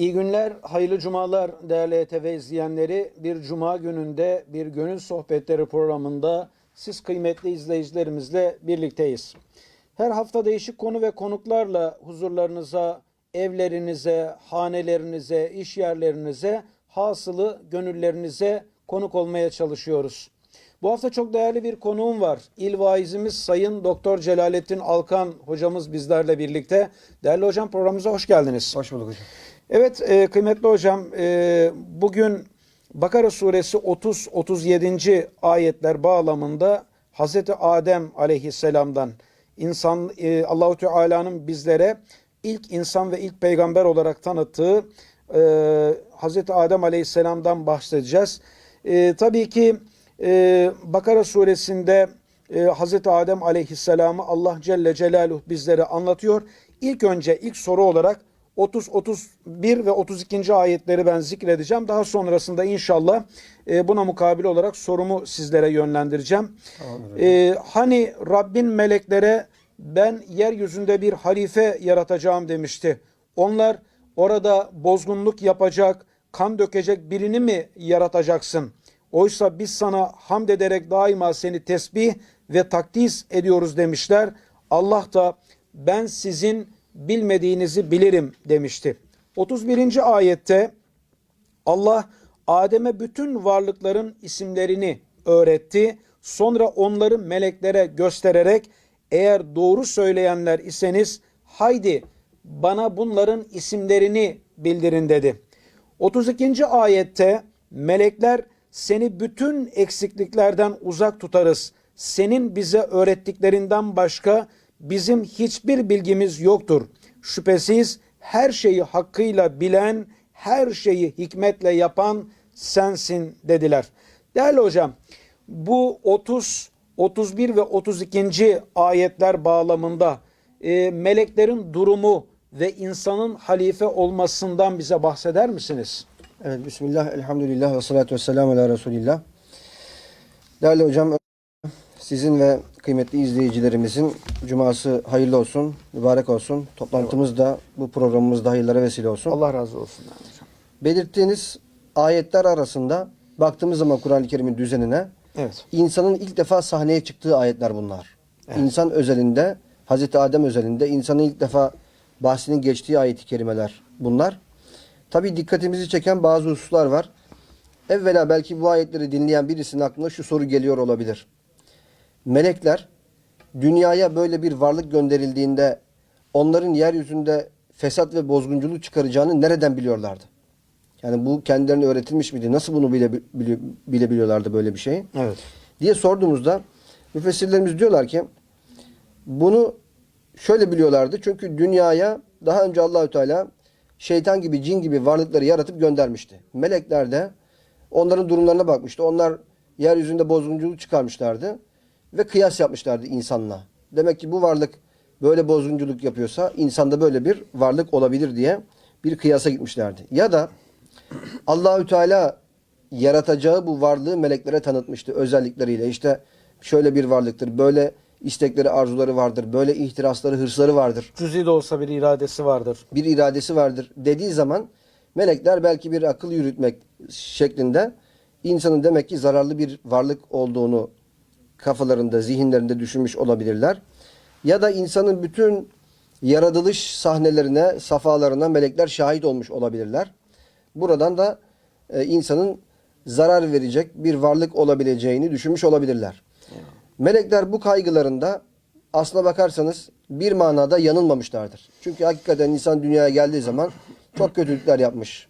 İyi günler, hayırlı cumalar değerli ETV izleyenleri. Bir cuma gününde bir gönül sohbetleri programında siz kıymetli izleyicilerimizle birlikteyiz. Her hafta değişik konu ve konuklarla huzurlarınıza, evlerinize, hanelerinize, iş yerlerinize, hasılı gönüllerinize konuk olmaya çalışıyoruz. Bu hafta çok değerli bir konuğum var. İl vaizimiz Sayın Doktor Celalettin Alkan hocamız bizlerle birlikte. Değerli hocam programımıza hoş geldiniz. Hoş bulduk hocam. Evet e, kıymetli hocam e, bugün Bakara suresi 30-37. ayetler bağlamında Hazreti Adem aleyhisselamdan insan e, Allahu Teala'nın bizlere ilk insan ve ilk peygamber olarak tanıttığı e, Hazreti Adem aleyhisselamdan bahsedeceğiz. E, tabii ki e, Bakara suresinde e, Hazreti Adem aleyhisselamı Allah Celle Celaluhu bizlere anlatıyor. İlk önce ilk soru olarak 30, 31 ve 32. ayetleri ben zikredeceğim. Daha sonrasında inşallah e, buna mukabil olarak sorumu sizlere yönlendireceğim. E, hani Rabbin meleklere ben yeryüzünde bir halife yaratacağım demişti. Onlar orada bozgunluk yapacak, kan dökecek birini mi yaratacaksın? Oysa biz sana hamd ederek daima seni tesbih ve takdis ediyoruz demişler. Allah da ben sizin bilmediğinizi bilirim demişti. 31. ayette Allah Adem'e bütün varlıkların isimlerini öğretti. Sonra onları meleklere göstererek eğer doğru söyleyenler iseniz haydi bana bunların isimlerini bildirin dedi. 32. ayette melekler seni bütün eksikliklerden uzak tutarız. Senin bize öğrettiklerinden başka bizim hiçbir bilgimiz yoktur. Şüphesiz her şeyi hakkıyla bilen, her şeyi hikmetle yapan sensin dediler. Değerli hocam, bu 30, 31 ve 32. ayetler bağlamında e, meleklerin durumu ve insanın halife olmasından bize bahseder misiniz? Evet, Bismillah, elhamdülillah ve salatu ve selamu ala Resulillah. Değerli hocam, sizin ve kıymetli izleyicilerimizin cuması hayırlı olsun, mübarek olsun. Toplantımız da bu programımız da hayırlara vesile olsun. Allah razı olsun. Belirttiğiniz ayetler arasında baktığımız zaman Kur'an-ı Kerim'in düzenine Evet. insanın ilk defa sahneye çıktığı ayetler bunlar. İnsan özelinde, Hazreti Adem özelinde insanın ilk defa bahsinin geçtiği ayet-i kerimeler bunlar. Tabi dikkatimizi çeken bazı hususlar var. Evvela belki bu ayetleri dinleyen birisinin aklına şu soru geliyor olabilir. Melekler dünyaya böyle bir varlık gönderildiğinde onların yeryüzünde fesat ve bozgunculuk çıkaracağını nereden biliyorlardı? Yani bu kendilerine öğretilmiş miydi? Nasıl bunu bile, bile, bilebiliyorlardı böyle bir şeyi? Evet. diye sorduğumuzda müfessirlerimiz diyorlar ki bunu şöyle biliyorlardı. Çünkü dünyaya daha önce Allahü Teala şeytan gibi, cin gibi varlıkları yaratıp göndermişti. Melekler de onların durumlarına bakmıştı. Onlar yeryüzünde bozgunculuk çıkarmışlardı ve kıyas yapmışlardı insanla. Demek ki bu varlık böyle bozgunculuk yapıyorsa insanda böyle bir varlık olabilir diye bir kıyasa gitmişlerdi. Ya da Allahü Teala yaratacağı bu varlığı meleklere tanıtmıştı özellikleriyle. İşte şöyle bir varlıktır, böyle istekleri, arzuları vardır, böyle ihtirasları, hırsları vardır, Cüzi de olsa bir iradesi vardır. bir iradesi vardır dediği zaman melekler belki bir akıl yürütmek şeklinde insanın demek ki zararlı bir varlık olduğunu kafalarında, zihinlerinde düşünmüş olabilirler. Ya da insanın bütün yaratılış sahnelerine, safalarına melekler şahit olmuş olabilirler. Buradan da e, insanın zarar verecek bir varlık olabileceğini düşünmüş olabilirler. Melekler bu kaygılarında aslına bakarsanız bir manada yanılmamışlardır. Çünkü hakikaten insan dünyaya geldiği zaman çok kötülükler yapmış.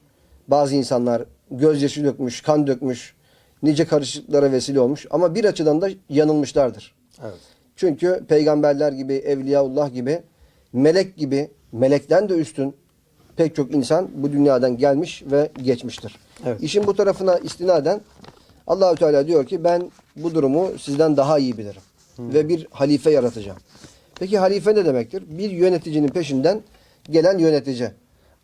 Bazı insanlar gözyaşı dökmüş, kan dökmüş, nice karışıklıklara vesile olmuş. Ama bir açıdan da yanılmışlardır. Evet. Çünkü peygamberler gibi, evliyaullah gibi, melek gibi, melekten de üstün pek çok insan bu dünyadan gelmiş ve geçmiştir. Evet. İşin bu tarafına istinaden Allahü Teala diyor ki ben bu durumu sizden daha iyi bilirim ve bir halife yaratacağım. Peki halife ne demektir? Bir yöneticinin peşinden gelen yönetici.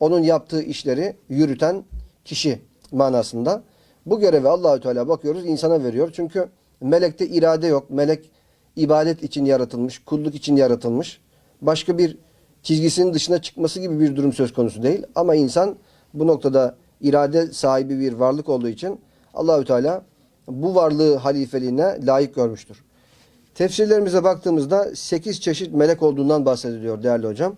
Onun yaptığı işleri yürüten kişi manasında. Bu görevi Allahü Teala bakıyoruz insana veriyor. Çünkü melekte irade yok. Melek ibadet için yaratılmış, kulluk için yaratılmış. Başka bir çizgisinin dışına çıkması gibi bir durum söz konusu değil. Ama insan bu noktada irade sahibi bir varlık olduğu için Allahü Teala bu varlığı halifeliğine layık görmüştür. Tefsirlerimize baktığımızda 8 çeşit melek olduğundan bahsediliyor değerli hocam.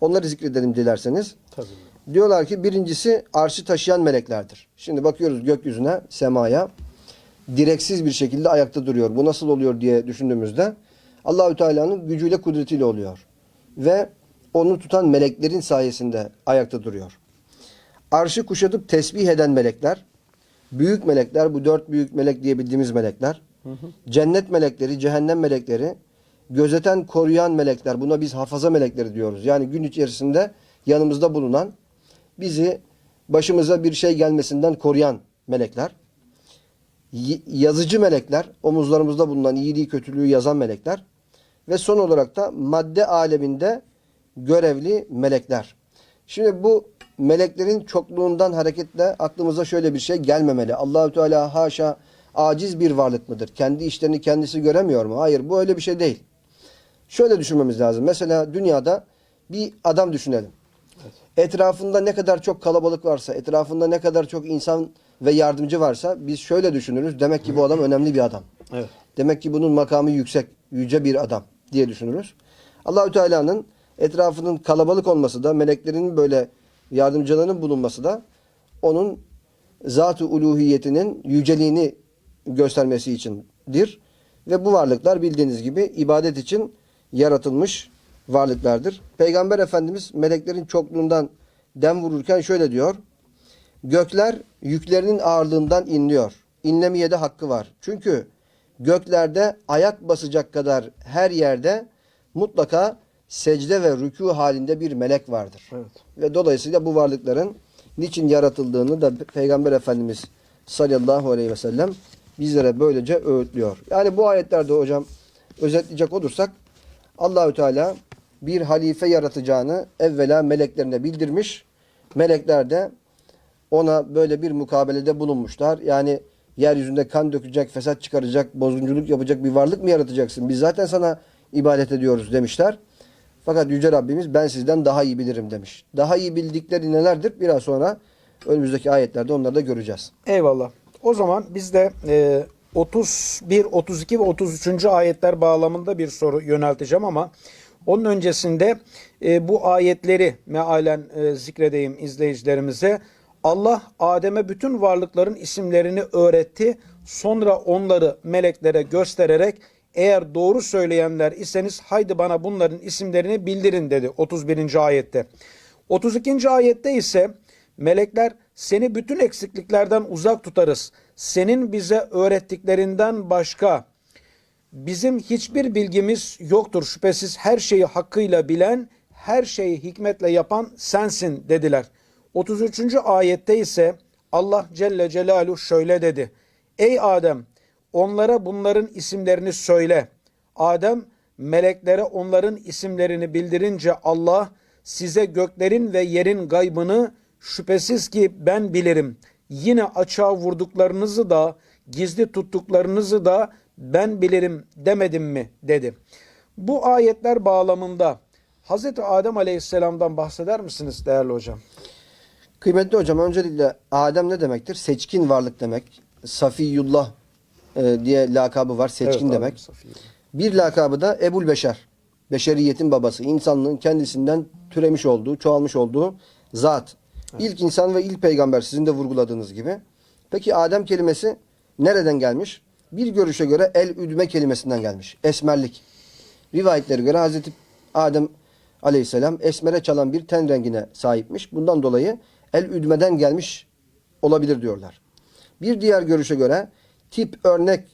Onları zikredelim dilerseniz. Tabii. Diyorlar ki birincisi arşı taşıyan meleklerdir. Şimdi bakıyoruz gökyüzüne, semaya. Direksiz bir şekilde ayakta duruyor. Bu nasıl oluyor diye düşündüğümüzde Allahü Teala'nın gücüyle kudretiyle oluyor. Ve onu tutan meleklerin sayesinde ayakta duruyor. Arşı kuşatıp tesbih eden melekler, büyük melekler, bu dört büyük melek diye bildiğimiz melekler, cennet melekleri, cehennem melekleri, gözeten, koruyan melekler, buna biz hafaza melekleri diyoruz. Yani gün içerisinde yanımızda bulunan, bizi başımıza bir şey gelmesinden koruyan melekler, yazıcı melekler, omuzlarımızda bulunan iyiliği kötülüğü yazan melekler ve son olarak da madde aleminde görevli melekler. Şimdi bu meleklerin çokluğundan hareketle aklımıza şöyle bir şey gelmemeli. Allahü Teala haşa aciz bir varlık mıdır? Kendi işlerini kendisi göremiyor mu? Hayır, bu öyle bir şey değil. Şöyle düşünmemiz lazım. Mesela dünyada bir adam düşünelim. Etrafında ne kadar çok kalabalık varsa, etrafında ne kadar çok insan ve yardımcı varsa biz şöyle düşünürüz. Demek ki bu adam önemli bir adam. Evet. Demek ki bunun makamı yüksek, yüce bir adam diye düşünürüz. Allahü Teala'nın etrafının kalabalık olması da, meleklerin böyle yardımcılarının bulunması da onun zat-ı uluhiyetinin yüceliğini göstermesi içindir. Ve bu varlıklar bildiğiniz gibi ibadet için yaratılmış varlıklardır. Peygamber Efendimiz meleklerin çokluğundan dem vururken şöyle diyor. Gökler yüklerinin ağırlığından inliyor. İnlemeye de hakkı var. Çünkü göklerde ayak basacak kadar her yerde mutlaka secde ve rükû halinde bir melek vardır. Evet. Ve dolayısıyla bu varlıkların niçin yaratıldığını da Peygamber Efendimiz sallallahu aleyhi ve sellem bizlere böylece öğütlüyor. Yani bu ayetlerde hocam özetleyecek olursak Allahü Teala bir halife yaratacağını evvela meleklerine bildirmiş. Melekler de ona böyle bir mukabelede bulunmuşlar. Yani yeryüzünde kan dökecek, fesat çıkaracak, bozgunculuk yapacak bir varlık mı yaratacaksın? Biz zaten sana ibadet ediyoruz demişler. Fakat Yüce Rabbimiz ben sizden daha iyi bilirim demiş. Daha iyi bildikleri nelerdir? Biraz sonra önümüzdeki ayetlerde onları da göreceğiz. Eyvallah. O zaman biz de e, 31, 32 ve 33. ayetler bağlamında bir soru yönelteceğim ama onun öncesinde e, bu ayetleri mealen e, zikredeyim izleyicilerimize. Allah Adem'e bütün varlıkların isimlerini öğretti. Sonra onları meleklere göstererek eğer doğru söyleyenler iseniz haydi bana bunların isimlerini bildirin dedi 31. ayette. 32. ayette ise melekler seni bütün eksikliklerden uzak tutarız. Senin bize öğrettiklerinden başka bizim hiçbir bilgimiz yoktur. Şüphesiz her şeyi hakkıyla bilen, her şeyi hikmetle yapan sensin dediler. 33. ayette ise Allah Celle Celaluhu şöyle dedi. Ey Adem onlara bunların isimlerini söyle. Adem meleklere onların isimlerini bildirince Allah size göklerin ve yerin gaybını şüphesiz ki ben bilirim. Yine açığa vurduklarınızı da gizli tuttuklarınızı da ben bilirim demedim mi dedi. Bu ayetler bağlamında Hz. Adem Aleyhisselam'dan bahseder misiniz değerli hocam? Kıymetli hocam öncelikle Adem ne demektir? Seçkin varlık demek. Safiyullah e, diye lakabı var. Seçkin Evet, demek. Safiye. Bir lakabı da Ebul Beşer. Beşeriyetin babası. İnsanlığın kendisinden türemiş olduğu, çoğalmış olduğu zat. İlk insan ve ilk peygamber sizin de vurguladığınız gibi. Peki Adem kelimesi nereden gelmiş? Bir görüşe göre el üdme kelimesinden gelmiş. Esmerlik. Rivayetlere göre Hazreti Adem aleyhisselam esmere çalan bir ten rengine sahipmiş. Bundan dolayı el üdmeden gelmiş olabilir diyorlar. Bir diğer görüşe göre tip, örnek,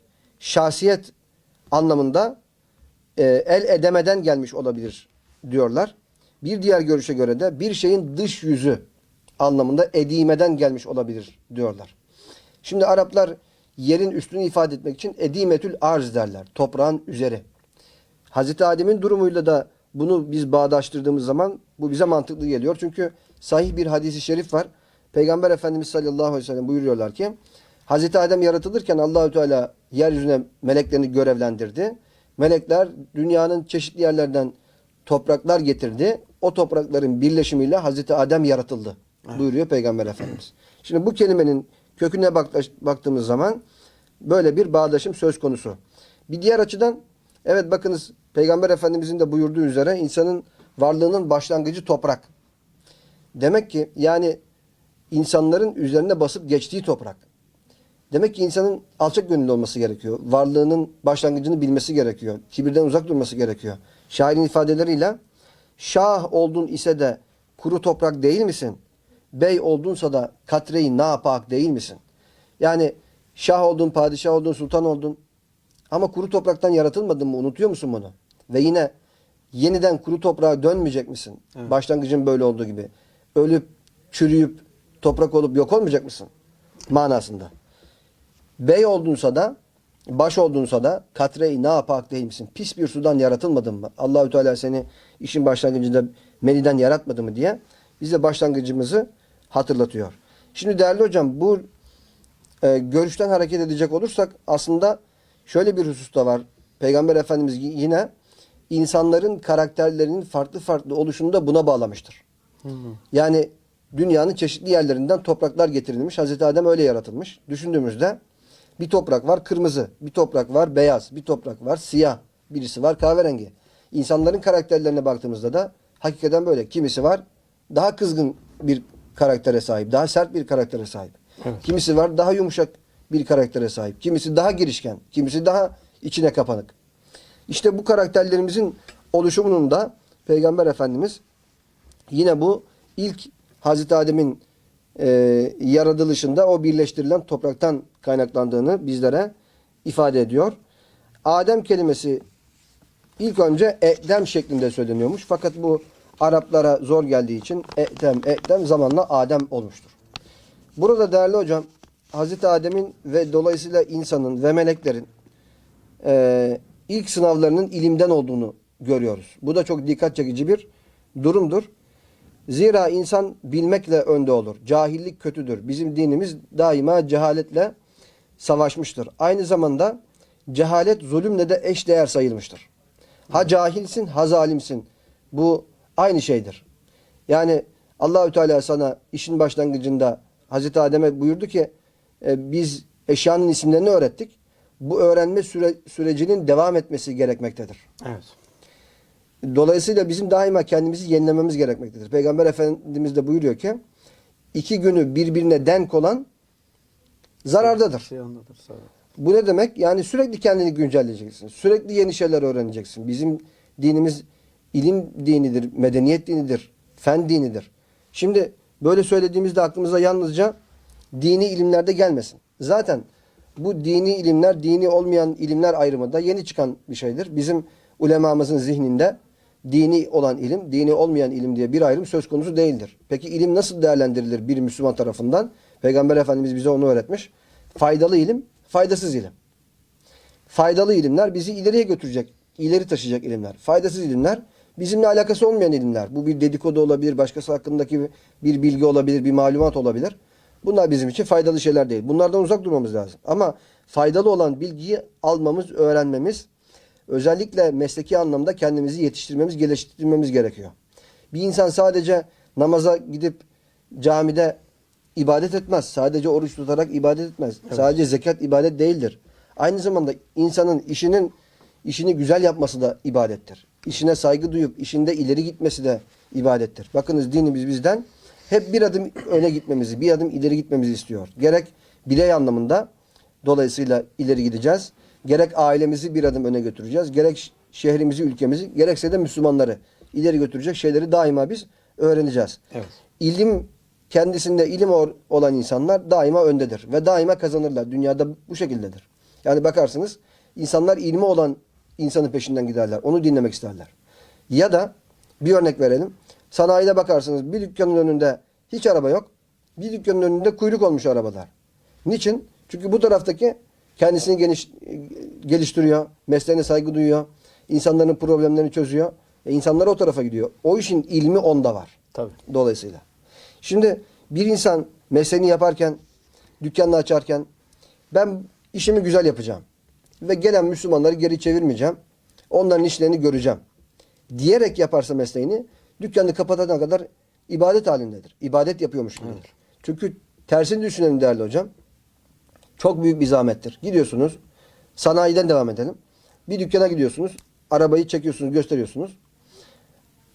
şahsiyet anlamında e, el edemeden gelmiş olabilir diyorlar. Bir diğer görüşe göre de bir şeyin dış yüzü anlamında edimeden gelmiş olabilir diyorlar. Şimdi Araplar yerin üstünü ifade etmek için edimetül arz derler. Toprağın üzeri. Hazreti Adem'in durumuyla da bunu biz bağdaştırdığımız zaman bu bize mantıklı geliyor. Çünkü sahih bir hadisi şerif var. Peygamber Efendimiz sallallahu aleyhi ve sellem buyuruyorlar ki Hazreti Adem yaratılırken Allahü Teala yeryüzüne meleklerini görevlendirdi. Melekler dünyanın çeşitli yerlerden topraklar getirdi. O toprakların birleşimiyle Hazreti Adem yaratıldı buyuruyor Peygamber Efendimiz. Şimdi bu kelimenin köküne baktığımız zaman böyle bir bağdaşım söz konusu. Bir diğer açıdan evet bakınız Peygamber Efendimizin de buyurduğu üzere insanın varlığının başlangıcı toprak. Demek ki yani insanların üzerine basıp geçtiği toprak. Demek ki insanın alçak gönüllü olması gerekiyor. Varlığının başlangıcını bilmesi gerekiyor. Kibirden uzak durması gerekiyor. Şairin ifadeleriyle şah oldun ise de kuru toprak değil misin? Bey oldunsa da katreyi napak değil misin? Yani şah oldun, padişah oldun, sultan oldun. Ama kuru topraktan yaratılmadın mı? Unutuyor musun bunu? Ve yine yeniden kuru toprağa dönmeyecek misin? Başlangıcın böyle olduğu gibi. Ölüp, çürüyüp, toprak olup yok olmayacak mısın? Manasında. Bey oldunsa da, baş oldunsa da katreyi ne yapak değil misin? Pis bir sudan yaratılmadın mı? Allahü Teala seni işin başlangıcında meniden yaratmadı mı diye bize başlangıcımızı hatırlatıyor. Şimdi değerli hocam bu e, görüşten hareket edecek olursak aslında şöyle bir husus da var. Peygamber Efendimiz yine insanların karakterlerinin farklı farklı oluşunu da buna bağlamıştır. Yani dünyanın çeşitli yerlerinden topraklar getirilmiş. Hazreti Adem öyle yaratılmış. Düşündüğümüzde bir toprak var kırmızı, bir toprak var beyaz, bir toprak var siyah, birisi var kahverengi. İnsanların karakterlerine baktığımızda da hakikaten böyle. Kimisi var daha kızgın bir karaktere sahip, daha sert bir karaktere sahip. Kimisi var daha yumuşak bir karaktere sahip. Kimisi daha girişken, kimisi daha içine kapanık. İşte bu karakterlerimizin oluşumunun da Peygamber Efendimiz yine bu ilk Hazreti Adem'in e, yaratılışında o birleştirilen topraktan kaynaklandığını bizlere ifade ediyor. Adem kelimesi ilk önce e'dem şeklinde söyleniyormuş. Fakat bu Araplara zor geldiği için e'dem e'dem zamanla Adem olmuştur. Burada değerli hocam Hazreti Adem'in ve dolayısıyla insanın ve meleklerin e, ilk sınavlarının ilimden olduğunu görüyoruz. Bu da çok dikkat çekici bir durumdur. Zira insan bilmekle önde olur. Cahillik kötüdür. Bizim dinimiz daima cehaletle savaşmıştır. Aynı zamanda cehalet zulümle de eşdeğer sayılmıştır. Ha cahilsin ha zalimsin. Bu aynı şeydir. Yani Allahü Teala sana işin başlangıcında Hazreti Adem'e buyurdu ki e, biz eşyanın isimlerini öğrettik. Bu öğrenme süre, sürecinin devam etmesi gerekmektedir. Evet. Dolayısıyla bizim daima kendimizi yenilememiz gerekmektedir. Peygamber Efendimiz de buyuruyor ki iki günü birbirine denk olan zarardadır. Sağ ol. Bu ne demek? Yani sürekli kendini güncelleyeceksin. Sürekli yeni şeyler öğreneceksin. Bizim dinimiz ilim dinidir, medeniyet dinidir, fen dinidir. Şimdi böyle söylediğimizde aklımıza yalnızca dini ilimlerde gelmesin. Zaten bu dini ilimler, dini olmayan ilimler ayrımı da yeni çıkan bir şeydir. Bizim ulemamızın zihninde dini olan ilim, dini olmayan ilim diye bir ayrım söz konusu değildir. Peki ilim nasıl değerlendirilir bir Müslüman tarafından? Peygamber Efendimiz bize onu öğretmiş. Faydalı ilim, faydasız ilim. Faydalı ilimler bizi ileriye götürecek, ileri taşıyacak ilimler. Faydasız ilimler bizimle alakası olmayan ilimler. Bu bir dedikodu olabilir, başkası hakkındaki bir bilgi olabilir, bir malumat olabilir. Bunlar bizim için faydalı şeyler değil. Bunlardan uzak durmamız lazım. Ama faydalı olan bilgiyi almamız, öğrenmemiz, özellikle mesleki anlamda kendimizi yetiştirmemiz, geliştirmemiz gerekiyor. Bir insan sadece namaza gidip camide ibadet etmez. Sadece oruç tutarak ibadet etmez. Sadece zekat ibadet değildir. Aynı zamanda insanın işinin işini güzel yapması da ibadettir. İşine saygı duyup işinde ileri gitmesi de ibadettir. Bakınız dinimiz bizden hep bir adım öne gitmemizi, bir adım ileri gitmemizi istiyor. Gerek birey anlamında dolayısıyla ileri gideceğiz. Gerek ailemizi bir adım öne götüreceğiz. Gerek şehrimizi, ülkemizi, gerekse de Müslümanları ileri götürecek şeyleri daima biz öğreneceğiz. Evet. İlim kendisinde ilim olan insanlar daima öndedir ve daima kazanırlar. Dünyada bu şekildedir. Yani bakarsınız insanlar ilmi olan insanın peşinden giderler. Onu dinlemek isterler. Ya da bir örnek verelim. Sanayide bakarsınız bir dükkanın önünde hiç araba yok. Bir dükkanın önünde kuyruk olmuş arabalar. Niçin? Çünkü bu taraftaki kendisini geniş, geliştiriyor. Mesleğine saygı duyuyor. insanların problemlerini çözüyor. E insanlar o tarafa gidiyor. O işin ilmi onda var. Tabii. Dolayısıyla. Şimdi bir insan mesleğini yaparken, dükkanını açarken ben işimi güzel yapacağım. Ve gelen Müslümanları geri çevirmeyeceğim. Onların işlerini göreceğim. Diyerek yaparsa mesleğini dükkanını kapatana kadar ibadet halindedir. İbadet yapıyormuş gibidir. Çünkü tersini düşünelim değerli hocam. Çok büyük bir zahmettir. Gidiyorsunuz. Sanayiden devam edelim. Bir dükkana gidiyorsunuz. Arabayı çekiyorsunuz, gösteriyorsunuz.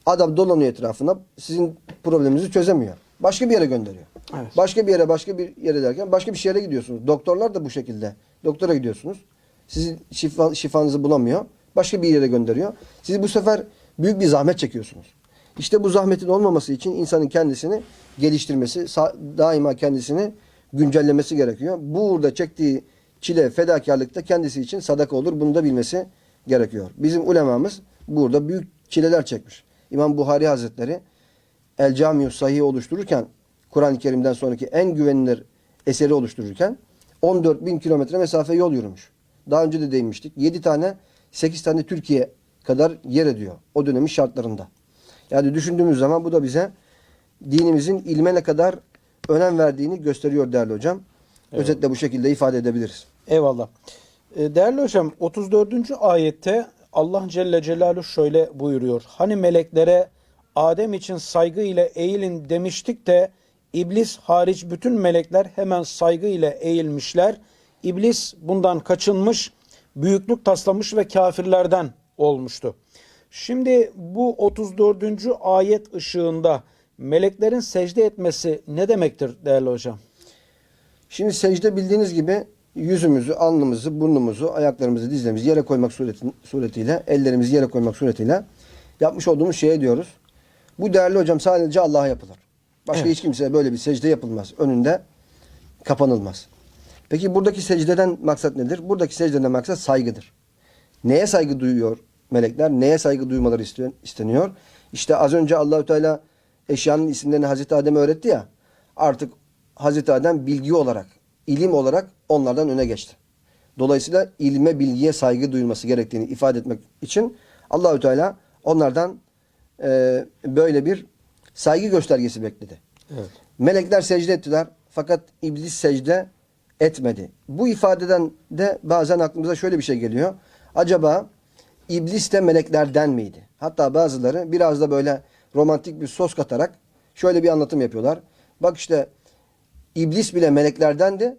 Adam dolanıyor etrafına. Sizin probleminizi çözemiyor. Başka bir yere gönderiyor. Evet. Başka bir yere, başka bir yere derken başka bir şehre gidiyorsunuz. Doktorlar da bu şekilde. Doktora gidiyorsunuz. Sizin şifa, şifanızı bulamıyor. Başka bir yere gönderiyor. Siz bu sefer büyük bir zahmet çekiyorsunuz. İşte bu zahmetin olmaması için insanın kendisini geliştirmesi, daima kendisini güncellemesi gerekiyor. Burada çektiği çile, fedakarlıkta kendisi için sadaka olur. Bunu da bilmesi gerekiyor. Bizim ulemamız burada büyük çileler çekmiş. İmam Buhari Hazretleri El Camiu Sahih oluştururken Kur'an-ı Kerim'den sonraki en güvenilir eseri oluştururken 14 bin kilometre mesafe yol yürümüş. Daha önce de değinmiştik. 7 tane 8 tane Türkiye kadar yer ediyor. O dönemin şartlarında. Yani düşündüğümüz zaman bu da bize dinimizin ilme ne kadar önem verdiğini gösteriyor değerli hocam. Özetle bu şekilde ifade edebiliriz. Eyvallah. E, Değerli hocam 34. ayette Allah Celle Celaluhu şöyle buyuruyor. Hani meleklere Adem için saygı ile eğilin demiştik de iblis hariç bütün melekler hemen saygı ile eğilmişler. İblis bundan kaçınmış, büyüklük taslamış ve kafirlerden olmuştu. Şimdi bu 34. ayet ışığında meleklerin secde etmesi ne demektir değerli hocam? Şimdi secde bildiğiniz gibi yüzümüzü, alnımızı, burnumuzu, ayaklarımızı, dizlerimizi yere koymak sureti- suretiyle, ellerimizi yere koymak suretiyle yapmış olduğumuz şeye diyoruz. Bu değerli hocam sadece Allah'a yapılır. Başka Evet. hiç kimseye böyle bir secde yapılmaz. Önünde kapanılmaz. Peki buradaki secdeden maksat nedir? Buradaki secdeden maksat saygıdır. Neye saygı duyuyor melekler? Neye saygı duymaları istiyor, isteniyor? İşte az önce Allahü Teala eşyanın isimlerini Hazreti Adem'e öğretti ya. Artık Hazreti Adem bilgi olarak, ilim olarak onlardan öne geçti. Dolayısıyla ilme, bilgiye saygı duyulması gerektiğini ifade etmek için Allahü Teala onlardan e, böyle bir saygı göstergesi bekledi. Evet. Melekler secde ettiler fakat iblis secde etmedi. Bu ifadeden de bazen aklımıza şöyle bir şey geliyor. Acaba iblis de meleklerden miydi? Hatta bazıları biraz da böyle romantik bir sos katarak şöyle bir anlatım yapıyorlar. Bak işte iblis bile meleklerdendi.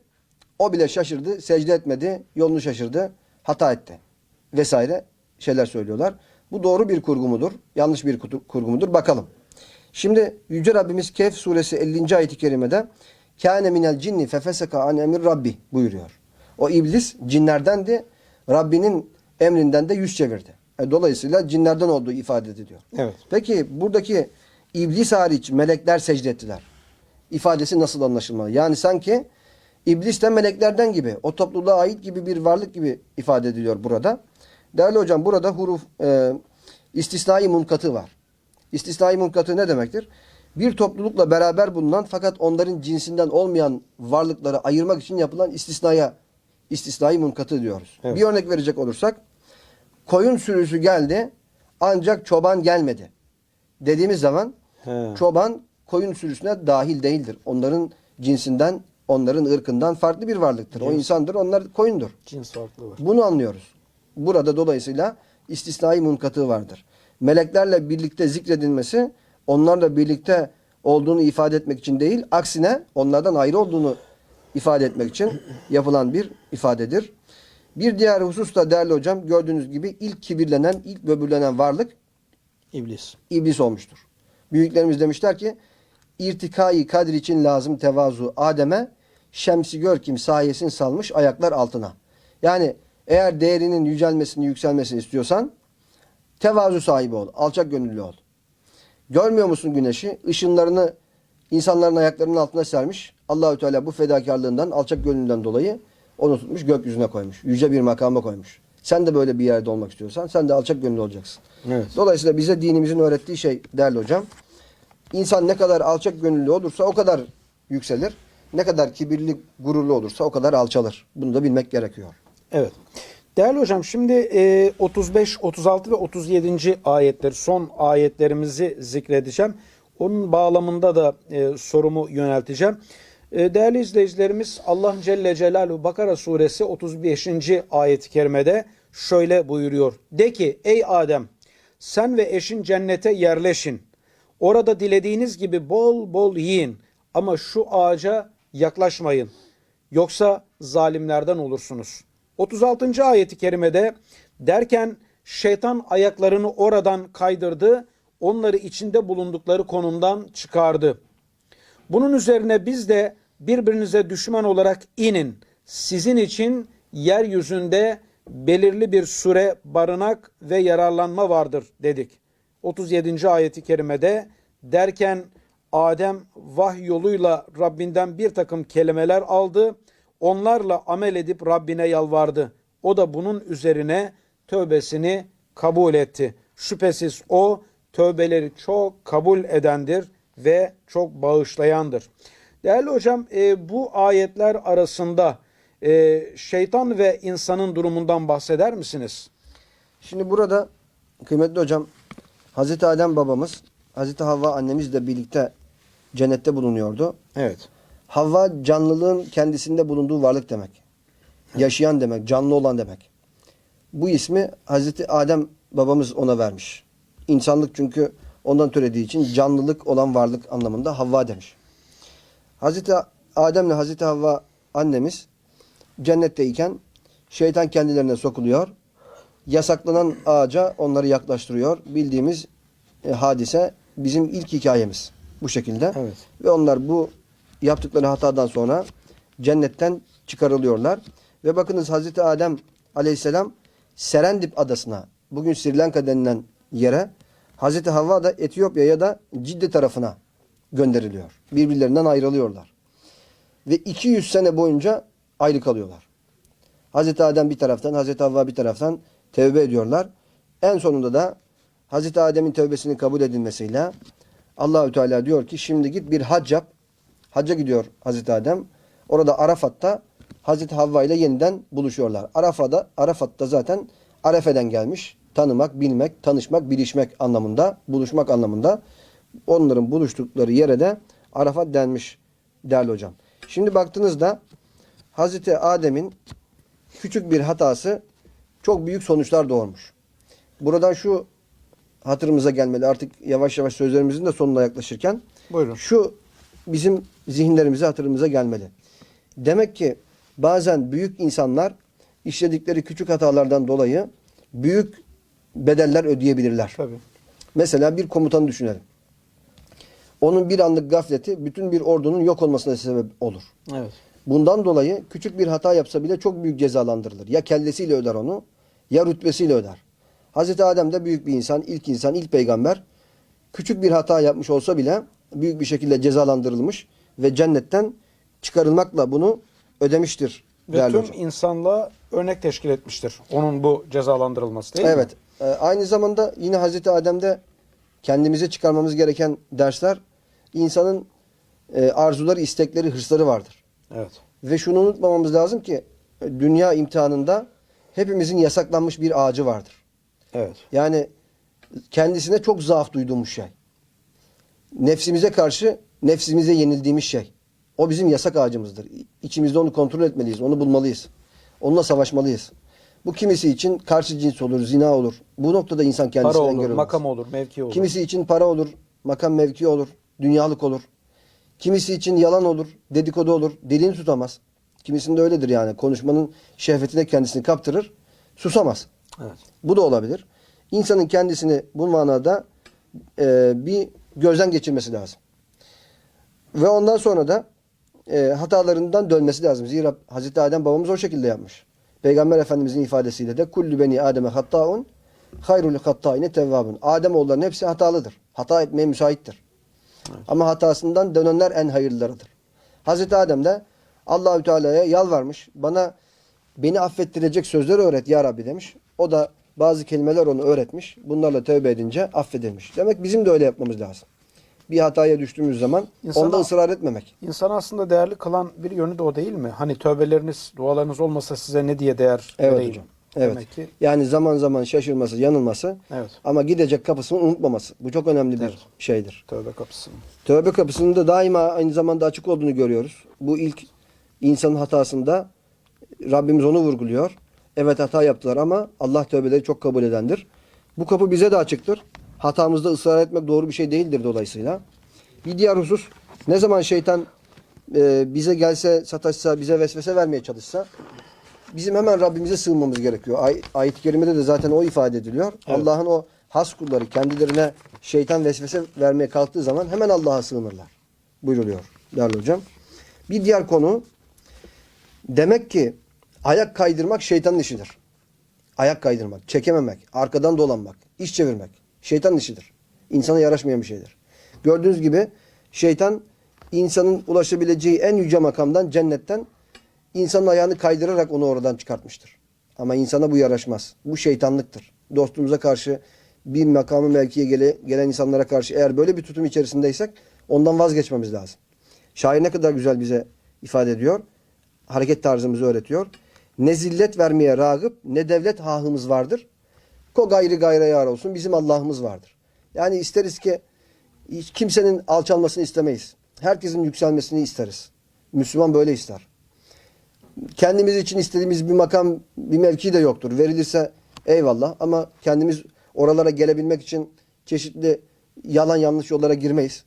O bile şaşırdı, secde etmedi, yolunu şaşırdı, hata etti vesaire şeyler söylüyorlar. Bu doğru bir kurgu mudur? Yanlış bir kurgu mudur? Bakalım. Şimdi Yüce Rabbimiz Kehf suresi 50. ayet-i kerimede Kâne minel cinni fefeseka an emir Rabbi buyuruyor. O iblis cinlerdendi. Rabbinin emrinden de yüz çevirdi. E, Dolayısıyla cinlerden olduğu ifade ediliyor. Evet. Peki buradaki iblis hariç melekler secde ettiler. İfadesi nasıl anlaşılmalı? Yani sanki iblis de meleklerden gibi, o topluluğa ait gibi bir varlık gibi ifade ediliyor burada. Değerli hocam burada huruf e, istisnai munkatı var. İstisnai munkatı ne demektir? Bir toplulukla beraber bulunan fakat onların cinsinden olmayan varlıkları ayırmak için yapılan istisnaya istisnai munkatı diyoruz. Evet. Bir örnek verecek olursak koyun sürüsü geldi ancak çoban gelmedi. Dediğimiz zaman He. çoban koyun sürüsüne dahil değildir. Onların cinsinden, onların ırkından farklı bir varlıktır. O Cins. insandır, onlar koyundur. Cins farklı var. Bunu anlıyoruz. Burada dolayısıyla istisnai munkatı vardır. Meleklerle birlikte zikredilmesi onlarla birlikte olduğunu ifade etmek için değil, aksine onlardan ayrı olduğunu ifade etmek için yapılan bir ifadedir. Bir diğer husus da değerli hocam gördüğünüz gibi ilk kibirlenen, ilk böbürlenen varlık İblis. iblis olmuştur. Büyüklerimiz demişler ki irtikai kadir için lazım tevazu Adem'e şemsi gör kim sayesin salmış ayaklar altına. Yani eğer değerinin yücelmesini yükselmesini istiyorsan tevazu sahibi ol. Alçak gönüllü ol. Görmüyor musun güneşi? Işınlarını insanların ayaklarının altına sermiş. Allahü Teala bu fedakarlığından, alçak gönlünden dolayı onu tutmuş gökyüzüne koymuş. Yüce bir makama koymuş. Sen de böyle bir yerde olmak istiyorsan sen de alçak gönüllü olacaksın. Evet. Dolayısıyla bize dinimizin öğrettiği şey değerli hocam. İnsan ne kadar alçak gönüllü olursa o kadar yükselir. Ne kadar kibirli, gururlu olursa o kadar alçalır. Bunu da bilmek gerekiyor. Evet. Değerli hocam şimdi e, 35, 36 ve 37. ayetler son ayetlerimizi zikredeceğim. Onun bağlamında da e, sorumu yönelteceğim. E, değerli izleyicilerimiz Allah Celle Celaluhu Bakara suresi 35. ayet-i kerimede şöyle buyuruyor. De ki ey Adem sen ve eşin cennete yerleşin. Orada dilediğiniz gibi bol bol yiyin ama şu ağaca yaklaşmayın. Yoksa zalimlerden olursunuz. 36. ayeti kerimede derken şeytan ayaklarını oradan kaydırdı, onları içinde bulundukları konumdan çıkardı. Bunun üzerine biz de birbirinize düşman olarak inin. Sizin için yeryüzünde belirli bir süre barınak ve yararlanma vardır dedik. 37. ayeti kerimede derken Adem vahy yoluyla Rabbinden bir takım kelimeler aldı. Onlarla amel edip Rabbine yalvardı. O da bunun üzerine tövbesini kabul etti. Şüphesiz o tövbeleri çok kabul edendir ve çok bağışlayandır. Değerli hocam e, bu ayetler arasında e, şeytan ve insanın durumundan bahseder misiniz? Şimdi burada kıymetli hocam Hazreti Adem babamız Hazreti Havva annemizle birlikte cennette bulunuyordu. Evet. Havva canlılığın kendisinde bulunduğu varlık demek. Yaşayan demek, canlı olan demek. Bu ismi Hazreti Adem babamız ona vermiş. İnsanlık çünkü ondan türediği için canlılık olan varlık anlamında Havva demiş. Hazreti Adem'le Hazreti Havva annemiz cennetteyken şeytan kendilerine sokuluyor. Yasaklanan ağaca onları yaklaştırıyor. Bildiğimiz e, hadise bizim ilk hikayemiz. Bu şekilde. Evet. Ve onlar bu yaptıkları hatadan sonra cennetten çıkarılıyorlar. Ve bakınız Hazreti Adem aleyhisselam Serendip adasına, bugün Sri Lanka denilen yere, Hazreti Havva da Etiyopya'ya da Cidde tarafına gönderiliyor. Birbirlerinden ayrılıyorlar. Ve 200 sene boyunca ayrı kalıyorlar. Hazreti Adem bir taraftan, Hazreti Havva bir taraftan tevbe ediyorlar. En sonunda da Hazreti Adem'in tövbesinin kabul edilmesiyle Allahü Teala diyor ki şimdi git bir hac yap. Hacca gidiyor Hazreti Adem. Orada Arafat'ta Hazreti Havva ile yeniden buluşuyorlar. Arafat'ta, Arafat'ta zaten Arefe'den gelmiş. Tanımak, bilmek, tanışmak, bilişmek anlamında, buluşmak anlamında. Onların buluştukları yere de Arafat denmiş değerli hocam. Şimdi baktığınızda Hazreti Adem'in küçük bir hatası çok büyük sonuçlar doğurmuş. Buradan şu hatırımıza gelmeli. Artık yavaş yavaş sözlerimizin de sonuna yaklaşırken Buyurun. şu bizim zihinlerimize, hatırımıza gelmeli. Demek ki bazen büyük insanlar işledikleri küçük hatalardan dolayı büyük bedeller ödeyebilirler. Tabii. Mesela bir komutanı düşünelim. Onun bir anlık gafleti bütün bir ordunun yok olmasına sebep olur. Evet. Bundan dolayı küçük bir hata yapsa bile çok büyük cezalandırılır. Ya kellesiyle öder onu ya rütbesiyle öder. Hazreti Adem de büyük bir insan, ilk insan, ilk peygamber. Küçük bir hata yapmış olsa bile büyük bir şekilde cezalandırılmış ve cennetten çıkarılmakla bunu ödemiştir. Ve tüm hocam. insanlığa örnek teşkil etmiştir. Onun bu cezalandırılması değil mi? Evet. Ee, aynı zamanda yine Hazreti Adem'de kendimize çıkarmamız gereken dersler insanın e, arzuları, istekleri, hırsları vardır. Evet. Ve şunu unutmamamız lazım ki dünya imtihanında hepimizin yasaklanmış bir ağacı vardır. Evet. Yani kendisine çok zaaf duyduğumuz şey. Nefsimize karşı nefsimize yenildiğimiz şey. O bizim yasak ağacımızdır. İçimizde onu kontrol etmeliyiz, onu bulmalıyız. Onunla savaşmalıyız. Bu kimisi için karşı cins olur, zina olur. Bu noktada insan Para kendisine olur, engel olmaz. makam olur, mevki olur. Kimisi için para olur, makam mevki olur, dünyalık olur. Kimisi için yalan olur, dedikodu olur, dilini tutamaz. Kimisinde öyledir yani. Konuşmanın şehvetine kendisini kaptırır, susamaz. Evet. Bu da olabilir. İnsanın kendisini bu manada e, bir gözden geçirmesi lazım. Ve ondan sonra da e, hatalarından dönmesi lazım. Zira Hazreti Adem babamız o şekilde yapmış. Peygamber Efendimizin ifadesiyle de kullu beni Adem'e hattaun hayrul hattaine tevvabun. Adem oğulların hepsi hatalıdır. Hata etmeye müsaittir. Ama hatasından dönenler en hayırlılarıdır. Hazreti Adem de Allahü Teala'ya yalvarmış. Bana beni affettirecek sözler öğret ya Rabbi demiş. O da bazı kelimeler onu öğretmiş. Bunlarla tövbe edince affedilmiş. Demek bizim de öyle yapmamız lazım. Bir hataya düştüğümüz zaman İnsana- onda ısrar etmemek. İnsanı aslında değerli kılan bir yönü de o değil mi? Hani tövbeleriniz, dualarınız olmasa size ne diye değer Evet vereyim? hocam. Evet. Demek ki Yani zaman zaman şaşırması, yanılması evet. ama gidecek kapısını unutmaması. Bu çok önemli bir Evet. şeydir. Tövbe kapısı. Tövbe kapısının da daima aynı zamanda açık olduğunu görüyoruz. Bu ilk insanın hatasında Rabbimiz onu vurguluyor. Evet hata yaptılar ama Allah tövbeleri çok kabul edendir. Bu kapı bize de açıktır. hatamızda ısrar etmek doğru bir şey değildir dolayısıyla. Bir diğer husus ne zaman şeytan e, bize gelse sataşsa bize vesvese vermeye çalışsa bizim hemen Rabbimize sığınmamız gerekiyor. Ay, ayet-i kerimede de zaten o ifade ediliyor. Evet. Allah'ın o has kulları kendilerine şeytan vesvese vermeye kalktığı zaman hemen Allah'a sığınırlar. Buyruluyor değerli hocam. Bir diğer konu demek ki ayak kaydırmak şeytanın işidir. Ayak kaydırmak, çekememek, arkadan dolanmak, iş çevirmek şeytanın işidir. İnsana yaraşmayan bir şeydir. Gördüğünüz gibi şeytan insanın ulaşabileceği en yüce makamdan cennetten insanın ayağını kaydırarak onu oradan çıkartmıştır. Ama insana bu yaraşmaz. Bu şeytanlıktır. Dostumuza karşı bir makamı mevkiye gele, gelen insanlara karşı eğer böyle bir tutum içerisindeysek ondan vazgeçmemiz lazım. Şair ne kadar güzel bize ifade ediyor. Hareket tarzımızı öğretiyor. Ne zillet vermeye rağıp ne devlet hahımız vardır. Ko gayri gayra yar olsun bizim Allah'ımız vardır. Yani isteriz ki hiç kimsenin alçalmasını istemeyiz. Herkesin yükselmesini isteriz. Müslüman böyle ister. Kendimiz için istediğimiz bir makam, bir mevki de yoktur. Verilirse eyvallah ama kendimiz oralara gelebilmek için çeşitli yalan yanlış yollara girmeyiz.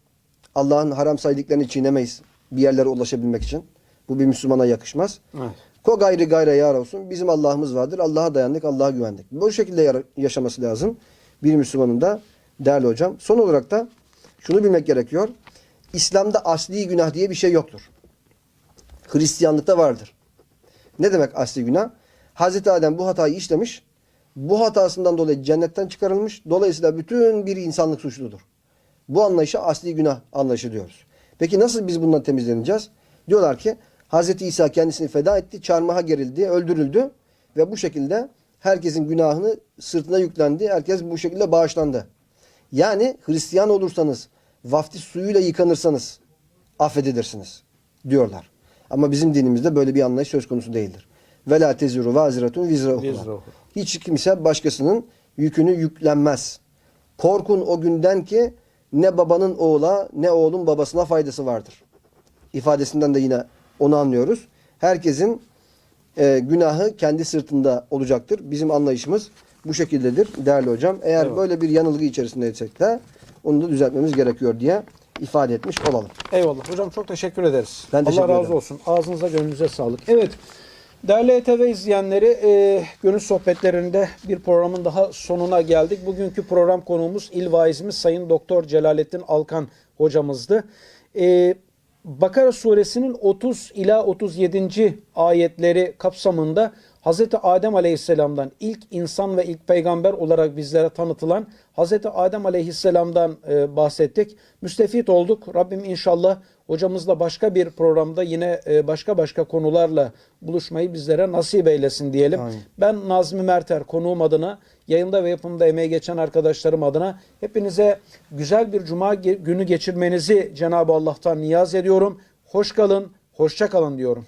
Allah'ın haram saydıklarını çiğnemeyiz bir yerlere ulaşabilmek için. Bu bir Müslümana yakışmaz. Evet. Ko gayri gayre yar olsun. Bizim Allah'ımız vardır. Allah'a dayandık, Allah'a güvendik. Bu şekilde yaşaması lazım. Bir Müslümanın da değerli hocam. Son olarak da şunu bilmek gerekiyor. İslam'da asli günah diye bir şey yoktur. Hristiyanlıkta vardır. Ne demek asli günah? Hazreti Adem bu hatayı işlemiş. Bu hatasından dolayı cennetten çıkarılmış. Dolayısıyla bütün bir insanlık suçludur. Bu anlayışa asli günah anlayışı diyoruz. Peki nasıl biz bundan temizleneceğiz? Diyorlar ki Hazreti İsa kendisini feda etti, çarmıha gerildi, öldürüldü ve bu şekilde herkesin günahını sırtına yüklendi. Herkes bu şekilde bağışlandı. Yani Hristiyan olursanız, vaftiz suyuyla yıkanırsanız affedilirsiniz diyorlar. Ama bizim dinimizde böyle bir anlayış söz konusu değildir. Ve la teziru vaziratun vizra. Hiç kimse başkasının yükünü yüklenmez. Korkun o günden ki ne babanın oğula ne oğlun babasına faydası vardır. İfadesinden de yine onu anlıyoruz. Herkesin e, günahı kendi sırtında olacaktır. Bizim anlayışımız bu şekildedir değerli hocam. Eğer Evet. böyle bir yanılgı içerisindeysek de onu da düzeltmemiz gerekiyor diye ifade etmiş olalım. Eyvallah. Hocam çok teşekkür ederiz. Ben teşekkür Allah razı ederim. olsun. Ağzınıza gönlünüze sağlık. Evet. Değerli ETV izleyenleri, e, gönül sohbetlerinde bir programın daha sonuna geldik. Bugünkü program konuğumuz il vaizimiz Sayın Doktor Celalettin Alkan hocamızdı. E, Bakara suresinin 30 ila 37. ayetleri kapsamında Hz. Adem Aleyhisselam'dan ilk insan ve ilk peygamber olarak bizlere tanıtılan Hz. Adem Aleyhisselam'dan e, bahsettik. Müstefit olduk. Rabbim inşallah hocamızla başka bir programda yine e, başka başka konularla buluşmayı bizlere nasip eylesin diyelim. Amin. Ben Nazmi Merter konuğum adına, yayında ve yapımda emeği geçen arkadaşlarım adına hepinize güzel bir cuma günü geçirmenizi Cenab-ı Allah'tan niyaz ediyorum. Hoş kalın, hoşça kalın diyorum.